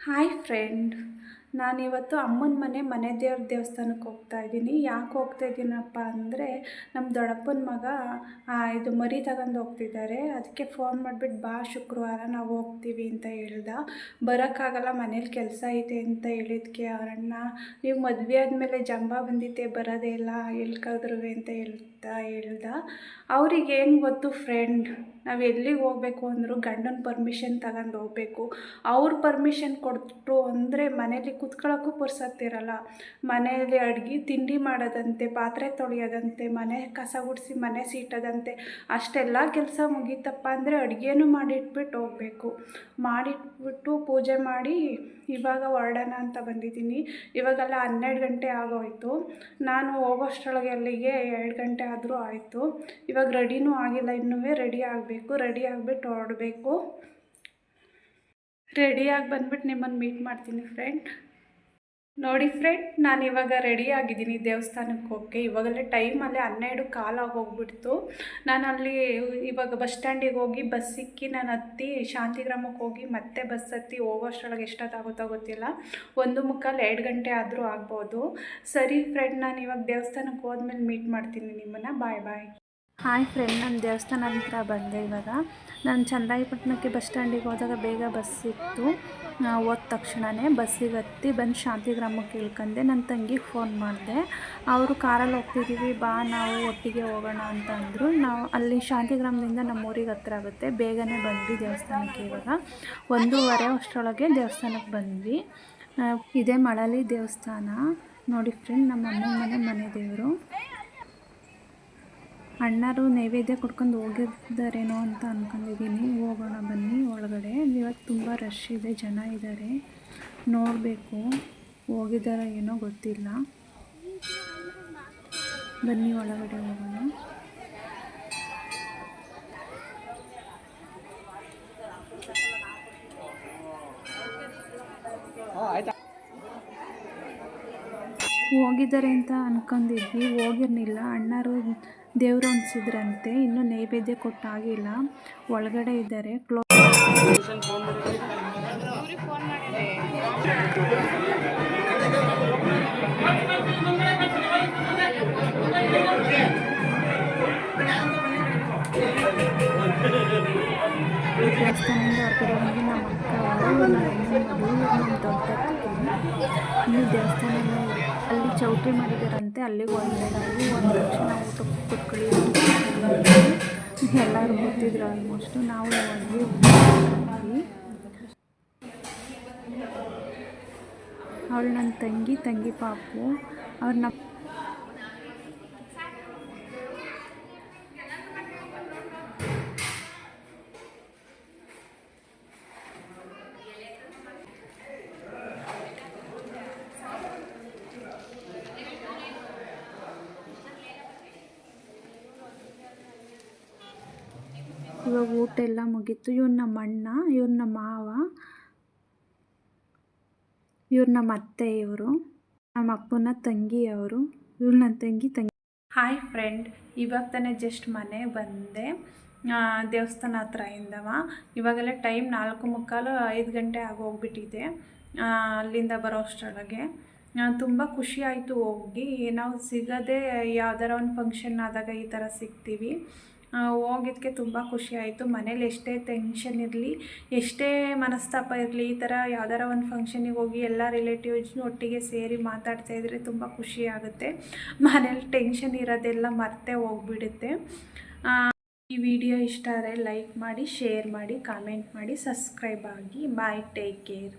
Hi friend ನಾನಿವತ್ತು ಅಮ್ಮನ ಮನೆ ಮನೆ ದೇವ್ರ ದೇವಸ್ಥಾನಕ್ಕೆ ಹೋಗ್ತಾ ಇದ್ದೀನಿ. ಯಾಕೆ ಹೋಗ್ತಾ ಇದ್ದೀನಪ್ಪ ಅಂದರೆ ನಮ್ಮ ದೊಡ್ಡಪ್ಪನ ಮಗ ಇದು ಮರಿ ತಗೊಂಡು ಹೋಗ್ತಿದ್ದಾರೆ. ಅದಕ್ಕೆ ಫೋನ್ ಮಾಡಿಬಿಟ್ಟು ಬಾ ಶುಕ್ರವಾರ, ನಾವು ಹೋಗ್ತೀವಿ ಅಂತ ಹೇಳ್ದ. ಬರೋಕ್ಕಾಗಲ್ಲ, ಮನೇಲಿ ಕೆಲಸ ಐತೆ ಅಂತ ಹೇಳಿದ್ಕೆ ಅವರಣ್ಣ ನೀವು ಮದುವೆ ಆದಮೇಲೆ ಜಂಬ ಬಂದಿತ್ತೆ, ಬರೋದೇ ಇಲ್ಲ ಎಲ್ಲಿ ಕರೆದ್ರು ಅಂತ ಹೇಳ್ತಾ ಹೇಳ್ದ. ಅವ್ರಿಗೇನು ಗೊತ್ತು ಫ್ರೆಂಡ್ ನಾವು ಎಲ್ಲಿಗೆ ಹೋಗ್ಬೇಕು ಅಂದರೂ ಗಂಡನ ಪರ್ಮಿಷನ್ ತಗೊಂಡು ಹೋಗ್ಬೇಕು. ಅವ್ರ ಪರ್ಮಿಷನ್ ಕೊಟ್ಟರು ಅಂದರೆ ಮನೇಲಿ ಕುತ್ಕೊಳ್ಳೋಕ್ಕೂ ಪುರ್ಸತ್ತಿರಲ್ಲ. ಮನೆಯಲ್ಲಿ ಅಡುಗೆ, ತಿಂಡಿ ಮಾಡೋದಂತೆ, ಪಾತ್ರೆ ತೊಳೆಯೋದಂತೆ, ಮನೆ ಕಸ ಗುಡಿಸಿ, ಮನೆ ಸೀಟದಂತೆ ಅಷ್ಟೆಲ್ಲ ಕೆಲಸ ಮುಗೀತಪ್ಪ ಅಂದರೆ ಅಡುಗೆನೂ ಮಾಡಿಟ್ಬಿಟ್ಟು ಹೋಗಬೇಕು. ಮಾಡಿಟ್ಬಿಟ್ಟು ಪೂಜೆ ಮಾಡಿ ಇವಾಗ ಹೊರಡೋಣ ಅಂತ ಬಂದಿದ್ದೀನಿ. ಇವಾಗೆಲ್ಲ ಹನ್ನೆರಡು ಗಂಟೆ ಆಗೋಯ್ತು. ನಾನು ಹೋಗೋಷ್ಟರೊಳಗೆ ಅಲ್ಲಿಗೆ ಎರಡು ಗಂಟೆ ಆದರೂ ಆಯಿತು. ಇವಾಗ ರೆಡಿನೂ ಆಗಿಲ್ಲ ಇನ್ನೂ ರೆಡಿ ಆಗಬೇಕು. ರೆಡಿ ಆಗಿಬಿಟ್ಟು ಹೊರಡಬೇಕು. ರೆಡಿಯಾಗಿ ಬಂದ್ಬಿಟ್ಟು ನಿಮ್ಮನ್ನು ಮೀಟ್ ಮಾಡ್ತೀನಿ ಫ್ರೆಂಡ್ ನೋಡಿ ಫ್ರೆಂಡ್, ನಾನು ಇವಾಗ ರೆಡಿ ಆಗಿದ್ದೀನಿ ದೇವಸ್ಥಾನಕ್ಕೆ ಹೋಗೋಕ್ಕೆ. ಇವಾಗಲೇ ಟೈಮಲ್ಲೇ ಹನ್ನೆರಡು ಕಾಲಾಗಿ ಹೋಗ್ಬಿಡ್ತು. ನಾನು ಅಲ್ಲಿ ಇವಾಗ ಬಸ್ ಸ್ಟ್ಯಾಂಡಿಗೆ ಹೋಗಿ ಬಸ್ ಸಿಕ್ಕಿ ನಾನು ಹತ್ತಿ ಶಾಂತಿಗ್ರಾಮಕ್ಕೆ ಹೋಗಿ ಮತ್ತೆ ಬಸ್ ಹತ್ತಿ ಹೋಗೋಷ್ಟರೊಳಗೆ ಎಷ್ಟೊತ್ತಾಗುತ್ತೋ ಗೊತ್ತಿಲ್ಲ. ಒಂದು ಮುಕ್ಕಾಲು ಎರಡು ಗಂಟೆ ಆದರೂ ಆಗ್ಬೋದು. ಸರಿ ಫ್ರೆಂಡ್ ನಾನು ಇವಾಗ ದೇವಸ್ಥಾನಕ್ಕೆ ಹೋದ್ಮೇಲೆ ಮೀಟ್ ಮಾಡ್ತೀನಿ ನಿಮ್ಮನ್ನು. ಬಾಯ್ ಬಾಯ್ ಹಾಯ್ ಫ್ರೆಂಡ್ ನಾನು ದೇವಸ್ಥಾನ ಹತ್ರ ಬಂದೆ ಇವಾಗ. ನಾನು ಚಂದಾಯಪಟ್ಟಣಕ್ಕೆ ಬಸ್ ಸ್ಟ್ಯಾಂಡಿಗೆ ಹೋದಾಗ ಬೇಗ ಬಸ್ ಆ, ಹೋದ ತಕ್ಷಣವೇ ಬಸ್ಸಿಗೆ ಹತ್ತಿ ಬಂದು ಶಾಂತಿಗ್ರಾಮಕ್ಕೆ ಇಳ್ಕೊಂಡೆ ನನ್ನ ತಂಗಿಗೆ ಫೋನ್ ಮಾಡಿದೆ. ಅವರು ಕಾರಲ್ಲಿ ಹೋಗ್ತಿದ್ದೀವಿ ಬಾ ನಾವು ಒಟ್ಟಿಗೆ ಹೋಗೋಣ ಅಂತ ಅಂದರು ನಾವು ಅಲ್ಲಿ ಶಾಂತಿಗ್ರಾಮದಿಂದ ನಮ್ಮ ಊರಿಗೆ ಹತ್ರ ಆಗುತ್ತೆ. ಬೇಗನೆ ಬಂದ್ವಿ ದೇವಸ್ಥಾನಕ್ಕೆ ಇವಾಗ. ಒಂದೂವರೆ ಅಷ್ಟರೊಳಗೆ ದೇವಸ್ಥಾನಕ್ಕೆ ಬಂದ್ವಿ. ಇದೇ ಮಳಲಿ ದೇವಸ್ಥಾನ. ನೋಡಿ ಫ್ರೆಂಡ್ ನಮ್ಮ ಅಮ್ಮನ ಮನೆ ಮನೆ ದೇವರು. ಅಣ್ಣರು ನೈವೇದ್ಯ ಕೊಡ್ಕೊಂಡು ಹೋಗಿದ್ದಾರೇನೋ ಅಂತ ಅಂದ್ಕೊಂಡಿದ್ದೀನಿ ಹೋಗೋಣ ಬನ್ನಿ ಒಳಗಡೆ. ಇವತ್ತು ತುಂಬ ರಶ್ ಇದೆ, ಜನ ಇದ್ದಾರೆ ನೋಡಬೇಕು ಹೋಗಿದ್ದಾರ ಏನೋ ಗೊತ್ತಿಲ್ಲ. ಬನ್ನಿ ಒಳಗಡೆ ಹೋಗೋಣ. ಹೋಗಿದ್ದಾರೆ ಅಂತ ಅಂದ್ಕೊಂಡಿದ್ವಿ ಹೋಗಿರ್ಲಿಲ್ಲ. ಅಣ್ಣರು ದೇವರು ಅನ್ಸಿದ್ರಂತೆ ಇನ್ನೂ ನೈವೇದ್ಯ ಕೊಟ್ಟಾಗಿಲ್ಲ. ಒಳಗಡೆ ಇದ್ದಾರೆ. ಕ್ಲೋ ದೇವಸ್ಥಾನದಿಂದ ಹೊರಗಡೆ ಬಂದು ನಮ್ಮ ಅಕ್ಕ ನಮ್ಮ ದೊಡ್ಡ ಇನ್ನು ದೇವಸ್ಥಾನ ಅಲ್ಲಿ ಚೌಟ್ರಿ ಮಾಡಿದಾರಂತೆ. ಅಲ್ಲಿಗೆ ಹೋಗಿದ್ದಾರೆ ಒಂದು ಲಕ್ಷ ನಾವು ಕೂತ್ಕೊಳ್ಳಿ ಎಲ್ಲರೂ ಗೊತ್ತಿದ್ರು ಆಲ್ಮೋಸ್ಟು ನಾವು ಹೋಗಿ ಅವಳು ನನ್ನ ತಂಗಿ ತಂಗಿ ಪಾಪು. ಅವ್ರು ನಮ್ಮ ಇವಾಗ ಊಟ ಎಲ್ಲ ಮುಗೀತು. ಇವ್ರು ನಮ್ಮ ಅಣ್ಣ, ಇವ್ರು ನಮ್ಮ ಮಾವ, ಇವ್ರು ನಮ್ಮ ಅತ್ತೆ ಇವರು, ನಮ್ಮ ಅಪ್ಪನ ತಂಗಿ ಅವರು, ಇವ್ರು ನನ್ನ ತಂಗಿ ತಂಗಿ. ಹಾಯ್ ಫ್ರೆಂಡ್ ಇವಾಗ ತಾನೇ ಜಸ್ಟ್ ಮನೆ ಬಂದೆ. ದೇವಸ್ಥಾನ ಹತ್ರ ಇಂದವ. ಇವಾಗೆಲ್ಲ ಟೈಮ್ ನಾಲ್ಕು ಮುಕ್ಕಾಲು ಐದು ಗಂಟೆ ಆಗೋಗ್ಬಿಟ್ಟಿದೆ ಅಲ್ಲಿಂದ ಬರೋ ಅಷ್ಟರೊಳಗೆ. ತುಂಬ ಖುಷಿ ಆಯಿತು ಹೋಗಿ. ನಾವು ಸಿಗದೆ ಯಾವ್ದಾರ ಒಂದು ಫಂಕ್ಷನ್ ಆದಾಗ ಈ ಥರ ಸಿಗ್ತೀವಿ. ಹೋಗಿದ್ದಕ್ಕೆ ತುಂಬ ಖುಷಿ ಆಯಿತು. ಮನೇಲಿ ಎಷ್ಟೇ ಟೆನ್ಷನ್ ಇರಲಿ, ಎಷ್ಟೇ ಮನಸ್ತಾಪ ಇರಲಿ, ಈ ಥರ ಯಾವ್ದಾರ ಒಂದು ಫಂಕ್ಷನಿಗೆ ಹೋಗಿ ಎಲ್ಲ ರಿಲೇಟಿವ್ಸ್ ಒಟ್ಟಿಗೆ ಸೇರಿ ಮಾತಾಡ್ತಾ ಇದ್ರೆ ತುಂಬ ಖುಷಿ ಆಗುತ್ತೆ. ಮನೇಲಿ ಟೆನ್ಷನ್ ಇರೋದೆಲ್ಲ ಮರ್ತೇ ಹೋಗ್ಬಿಡುತ್ತೆ. ಈ ವಿಡಿಯೋ ಇಷ್ಟ ಆದರೆ ಲೈಕ್ ಮಾಡಿ ಶೇರ್ ಮಾಡಿ ಕಾಮೆಂಟ್ ಮಾಡಿ ಸಬ್ಸ್ಕ್ರೈಬ್ ಆಗಿ. Bye take care